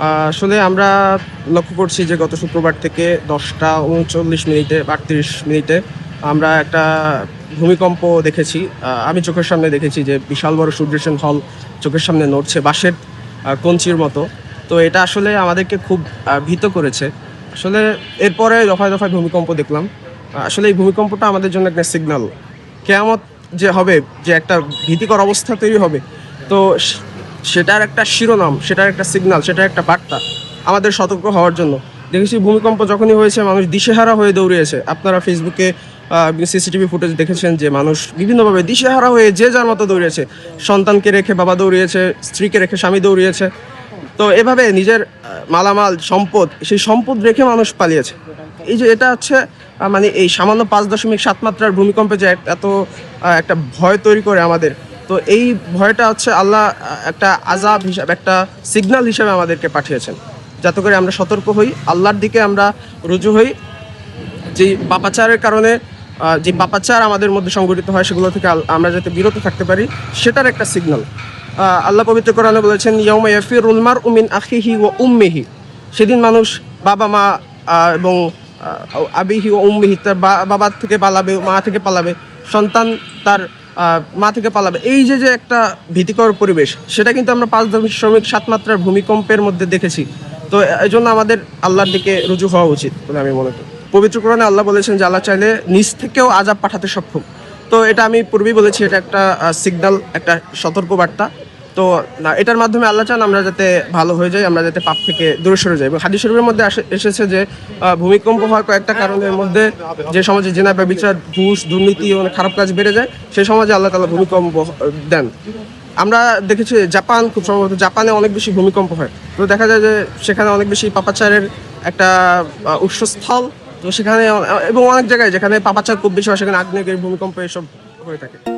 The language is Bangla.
আসলে আমরা লক্ষ্য করছি যে গত শুক্রবার থেকে দশটা উনচল্লিশ মিনিটে, আটত্রিশ মিনিটে আমরা একটা ভূমিকম্প দেখেছি। আমি চোখের সামনে দেখেছি যে বিশাল বড় সূর্যসেন হল চোখের সামনে নড়ছে বাঁশের কঞ্চির মতো। তো এটা আসলে আমাদেরকে খুব ভীত করেছে। আসলে এরপরে দফায় দফায় ভূমিকম্প দেখলাম। আসলে এই ভূমিকম্পটা আমাদের জন্য একটা সিগন্যাল কেয়ামত যে হবে, যে একটা ভীতিকর অবস্থা তৈরি হবে, তো সেটার একটা শিরোনাম, সেটার একটা সিগন্যাল সেটার একটা বার্তা আমাদের সতর্ক হওয়ার জন্য। দেখেছি ভূমিকম্প যখনই হয়েছে, মানুষ দিশেহারা হয়ে দৌড়িয়েছে। আপনারা ফেসবুকে সিসিটিভি ফুটেজ দেখেছেন যে মানুষ বিভিন্নভাবে দিশেহারা হয়ে যে যার মতো দৌড়িয়েছে। সন্তানকে রেখে বাবা দৌড়িয়েছে, স্ত্রীকে রেখে স্বামী দৌড়িয়েছে। তো এভাবে নিজের মালামাল, সম্পদ, সেই সম্পদ রেখে মানুষ পালিয়েছে। এই যে এটা হচ্ছে মানে এই সামান্য পাঁচ দশমিক সাত মাত্রার ভূমিকম্পে যে এত একটা ভয় তৈরি করে আমাদের তো এই ভয়টা হচ্ছে আল্লাহ একটা আজাব হিসাবে, একটা সিগন্যাল হিসাবে আমাদেরকে পাঠিয়েছেন। যাতে করে আমরা সতর্ক হই, আল্লাহর দিকে আমরা রুজু হই। যে পাপাচারের কারণে যে পাপাচার আমাদের মধ্যে সংগঠিত হয়, সেগুলো থেকে আমরা যাতে বিরত থাকতে পারি, সেটার একটা সিগনাল আল্লাহ পবিত্র কোরআনে বলেছেন ইয়ৌমা ইয়াফিরুল মার উমিন আখিহি ও উম্মিহি। সেদিন মানুষ বাবা মা এবং আবিহি ও উম্মিহি তার বাবা থেকে পালাবে, মা থেকে পালাবে। সন্তান তার মা থেকে পালাবে। এই যে যে একটা ভীতিকর পরিবেশ, সেটা কিন্তু আমরা পাঁচ দশমিক সাত মাত্রার ভূমিকম্পের মধ্যে দেখেছি। তো এই জন্য আমাদের আল্লাহর দিকে রুজু হওয়া উচিত বলে আমি মনে করি। পবিত্র কোরআনে আল্লাহ বলেছেন যে আল্লাহ চাইলে নিজ থেকেও আজাব পাঠাতে সক্ষম। তো এটা আমি পূর্বেই বলেছি, এটা একটা সিগনাল একটা সতর্ক বার্তা তো না, এটার মাধ্যমে আল্লাহ চান আমরা যাতে ভালো হয়ে যাই, আমরা যাতে পাপ থেকে দূরে সরে যাই। এবং হাদিস শরীফের মধ্যে এসেছে যে ভূমিকম্প হওয়ার কয়েকটা কারণের মধ্যে যে সমাজে জেনা ব্যবচার ঘুষ, দুর্নীতি অনেক খারাপ কাজ বেড়ে যায়, সেই সমাজে আল্লাহ তালা ভূমিকম্প দেন। আমরা দেখেছি জাপান, খুব সম্ভবত জাপানে অনেক বেশি ভূমিকম্প হয়। তো দেখা যায় যে সেখানে অনেক বেশি পাপাচারের একটা উৎসস্থল। তো সেখানে, এবং অনেক জায়গায় যেখানে পাপাচার খুব বেশি হয়, সেখানে আগ্নেয়গিরি, ভূমিকম্প এসব হয়ে থাকে।